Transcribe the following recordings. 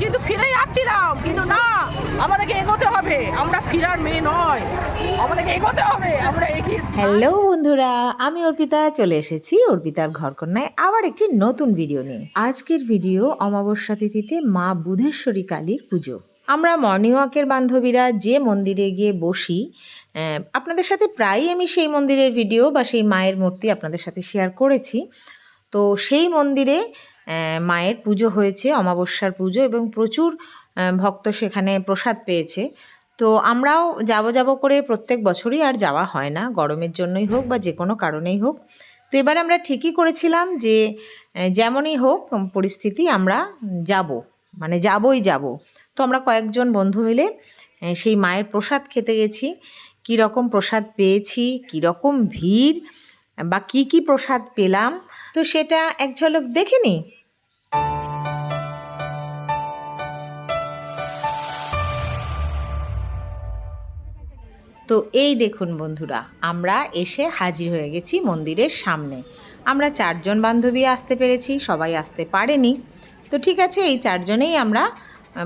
কিন্তু ফিরে যাচ্ছিলাম, কিন্তু না, আমাদেরকে এগোতে হবে। আমরা ফিরার মেয়ে নয়, আমাদেরকে এগোতে হবে, আমরা এগিয়েছি হ্যালো বন্ধুরা, আমি অর্পিতা, চলে এসেছি অর্পিতার ঘরকন্যায় আবার একটি নতুন ভিডিও নিয়ে। আজকের ভিডিও অমাবস্যা তিথিতে মা বুধেশ্বরী কালীর পুজো। আমরা মর্নিং ওয়াকের বান্ধবীরা যে মন্দিরে গিয়ে বসি আপনাদের সাথে প্রায়ই আমি সেই মন্দিরের ভিডিও বা সেই মায়ের মূর্তি আপনাদের সাথে শেয়ার করেছি। তো সেই মন্দিরে মায়ের পুজো হয়েছে, অমাবস্যার পুজো এবং প্রচুর ভক্ত সেখানে প্রসাদ পেয়েছে। তো আমরাও যাব যাব করে প্রত্যেক বছরই আর যাওয়া হয় না, গরমের জন্যই হোক বা যে কোনো কারণেই হোক। তো এবার আমরা ঠিকই করেছিলাম যে যেমনই হোক পরিস্থিতি আমরা যাব মানে যাবই যাব। তো আমরা কয়েকজন বন্ধু মিলে সেই মায়ের প্রসাদ খেতে গেছি। কী রকম প্রসাদ পেয়েছি, কী রকম ভিড় বা কি কি প্রসাদ পেলাম, তো সেটা এক ঝলক দেখে নিই। তো এই দেখুন বন্ধুরা, আমরা এসে হাজির হয়ে গেছি মন্দিরের সামনে। আমরা চারজন বান্ধবী আসতে পেরেছি, সবাই আসতে পারেনি। তো ঠিক আছে, এই চারজনেই আমরা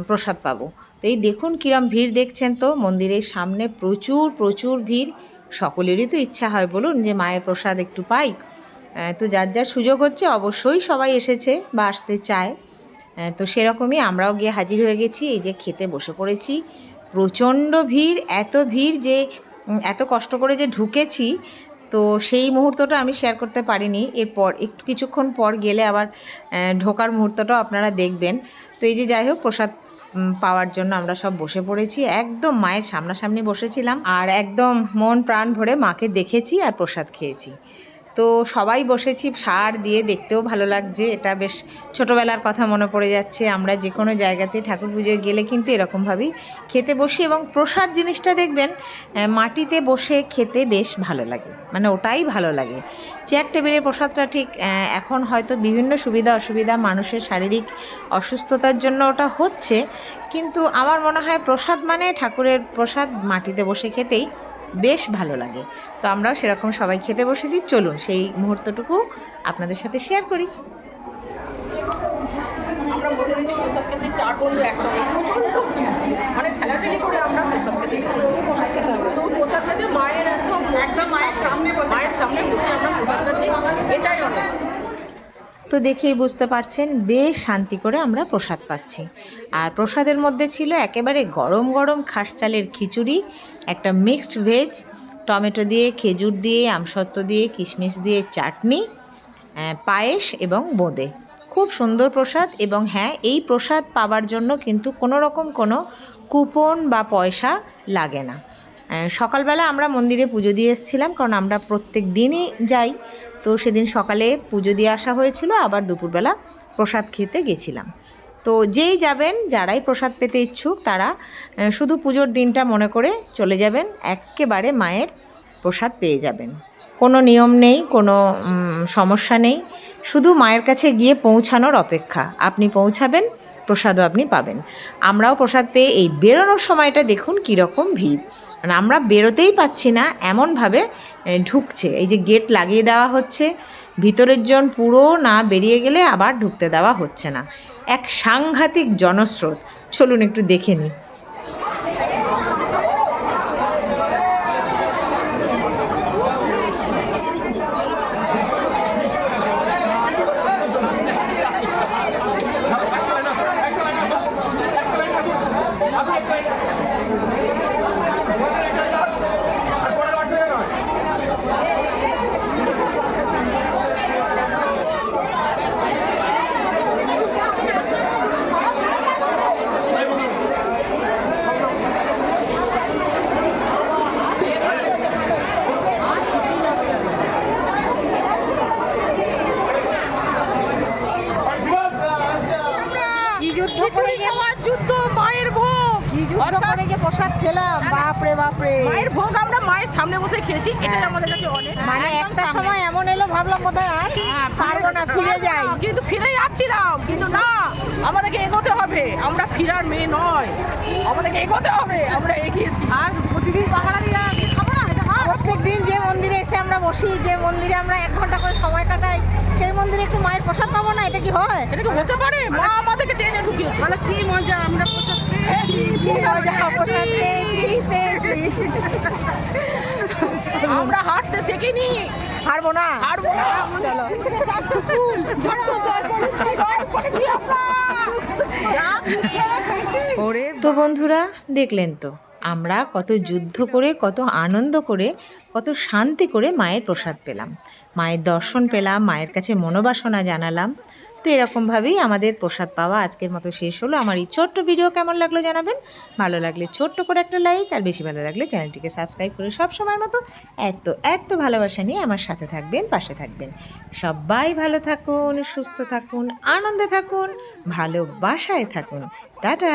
প্রসাদ পাবো। তো এই দেখুন কিরম ভিড় দেখছেন তো, মন্দিরের সামনে প্রচুর প্রচুর ভিড়। সকলেরই তো ইচ্ছা হয় বলুন যে মায়ের প্রসাদ একটু পাই। তো যার যার সুযোগ হচ্ছে অবশ্যই সবাই এসেছে বা আসতে চায়। তো সেরকমই আমরাও গিয়ে হাজির হয়ে গেছি, এই যে খেতে বসে পড়েছি। প্রচণ্ড ভিড়, এত ভিড় যে এত কষ্ট করে যে ঢুকেছি, তো সেই মুহূর্তটা আমি শেয়ার করতে পারিনি। এরপর একটু কিছুক্ষণ পর গেলে আবার ঢোকার মুহূর্তটাও আপনারা দেখবেন। তো এই যে যাই হোক, প্রসাদ পাওয়ার জন্য আমরা সব বসে পড়েছি। একদম মায়ের সামনাসামনি বসেছিলাম আর একদম মন প্রাণ ভরে মাকে দেখেছি আর প্রসাদ খেয়েছি। তো সবাই বসেছি, সার দিয়ে দেখতেও ভালো লাগছে। এটা বেশ ছোটোবেলার কথা মনে পড়ে যাচ্ছে। আমরা যে কোনো জায়গাতে ঠাকুর পুজোয় গেলে কিন্তু এরকমভাবেই খেতে বসি এবং প্রসাদ জিনিসটা দেখবেন মাটিতে বসে খেতে বেশ ভালো লাগে। মানে ওটাই ভালো লাগে। চেয়ার টেবিলের প্রসাদটা ঠিক এখন হয়তো বিভিন্ন সুবিধা অসুবিধা, মানুষের শারীরিক অসুস্থতার জন্য ওটা হচ্ছে। কিন্তু আমার মনে হয় প্রসাদ মানে ঠাকুরের প্রসাদ মাটিতে বসে খেতেই বেশ ভালো লাগে। তো আমরাও সেরকম সবাই খেতে বসেছি। চলুন সেই মুহূর্তটুকু আপনাদের সাথে শেয়ার করি। আমরা বসে রয়েছি প্রসাদ খেতে চার বন্ধু একসঙ্গে প্রচণ্ড ভিড়। মানে ঠেলাঠেলি করে আমরা প্রসাদ খেতে তো প্রসাদ খেতে মায়ের একদম একদম মায়ের সামনে মায়ের সামনে বসে আমরা প্রসাদ খাচ্ছি এটাই অনেক তো দেখেই বুঝতে পারছেন, বেশ শান্তি করে আমরা প্রসাদ পাচ্ছি। আর প্রসাদের মধ্যে ছিল একেবারে গরম গরম খাস চালের খিচুড়ি, একটা মিক্সড ভেজ টমেটো দিয়ে, খেজুর দিয়ে, আমসত্ত্ব দিয়ে, কিশমিশ দিয়ে চাটনি পায়েস এবং বোঁদে। খুব সুন্দর প্রসাদ এবং হ্যাঁ এই প্রসাদ পাওয়ার জন্য কিন্তু কোনো রকম কোনো কুপন বা পয়সা লাগে না। সকালবেলা আমরা মন্দিরে পুজো দিয়ে এসেছিলাম, কারণ আমরা প্রত্যেক দিনই যাই। তো সেদিন সকালে পুজো দিয়ে আসা হয়েছিল, আবার দুপুরবেলা প্রসাদ খেতে গেছিলাম। তো যেই যাবেন, যারাই প্রসাদ পেতে ইচ্ছুক, তারা শুধু পুজোর দিনটা মনে করে চলে যাবেন, একেবারে মায়ের প্রসাদ পেয়ে যাবেন। কোনো নিয়ম নেই, কোনো সমস্যা নেই, শুধু মায়ের কাছে গিয়ে পৌঁছানোর অপেক্ষা। আপনি পৌঁছাবেন প্রসাদও আপনি পাবেন। আমরাও প্রসাদ পেয়ে এই বেরোনোর সময়টা দেখুন কীরকম ভিড়। মানে আমরা বেরোতেই পাচ্ছি না, এমনভাবে ঢুকছে। এই যে গেট লাগিয়ে দেওয়া হচ্ছে, ভিতরের জন পুরো না বেরিয়ে গেলে আবার ঢুকতে দেওয়া হচ্ছে না। এক সাংঘাতিক জনস্রোত। চলুন একটু দেখে নিই কি যুদ্ধ করে খিচুড়ি যে খাওয়ার যুদ্ধ মায়ের ভোগ কি যুদ্ধ করে যে প্রসাদ খেলাম বাপরে বাপরে। মায়ের ভোগ আমরা মায়ের সামনে বসে খেয়েছি এটাই আমাদের কাছে অনেক। মানে একটা সময় এমন এলো ভাবলাম কোথায় আর পারব না ফিরে যাই। কিন্তু ফিরে যাচ্ছিলাম কিন্তু না আমাদেরকে এগোতে হবে। আমরা ফিরার মেয়ে নয় আমাদেরকে এগোতে হবে আমরা এগিয়েছি। আর প্রতিদিন পাহাড়া দিয়ে খাব না এটা প্রত্যেক প্রত্যেকদিন যে মন্দিরে এসে আমরা বসি যে মন্দিরে আমরা এক ঘণ্টা করে সময় কাটাই সেই মন্দিরে একটু মায়ের প্রসাদ পাবো না? এটা কি হয়? এটা কি হতে পারে? মা আমাদেরকে টেনে ঢুকিয়েছে। বলো কি মজা আমরা প্রসাদ পেয়েছি কি মজা প্রসাদ পেয়েছি পেয়েছি। আমরা হাঁটতে শিখিনি। হারবো না? হারবো না। চলো। সাকসেসফুল ওরে তো বন্ধুরা দেখলেন তো। আমরা কত যুদ্ধ করে, কত আনন্দ করে, কত শান্তি করে মায়ের প্রসাদ পেলাম। মায়ের দর্শন পেলাম, মায়ের কাছে মনোবাসনা জানালাম। তো এরকমভাবেই আমাদের প্রসাদ পাওয়া আজকের মতো শেষ হলো। আমার এই ছোট্ট ভিডিও কেমন লাগল জানাবেন। ভালো লাগলে ছোট্ট করে একটা লাইক, আর বেশি ভালো লাগলে চ্যানেলটিকে সাবস্ক্রাইব করে সব সময় মতো এত এত ভালোবাসা নিয়ে আমার সাথে থাকবেন, পাশে থাকবেন। সবাই ভালো থাকুন, সুস্থ থাকুন, আনন্দে থাকুন, ভালোবাসায় থাকুন। টাটা!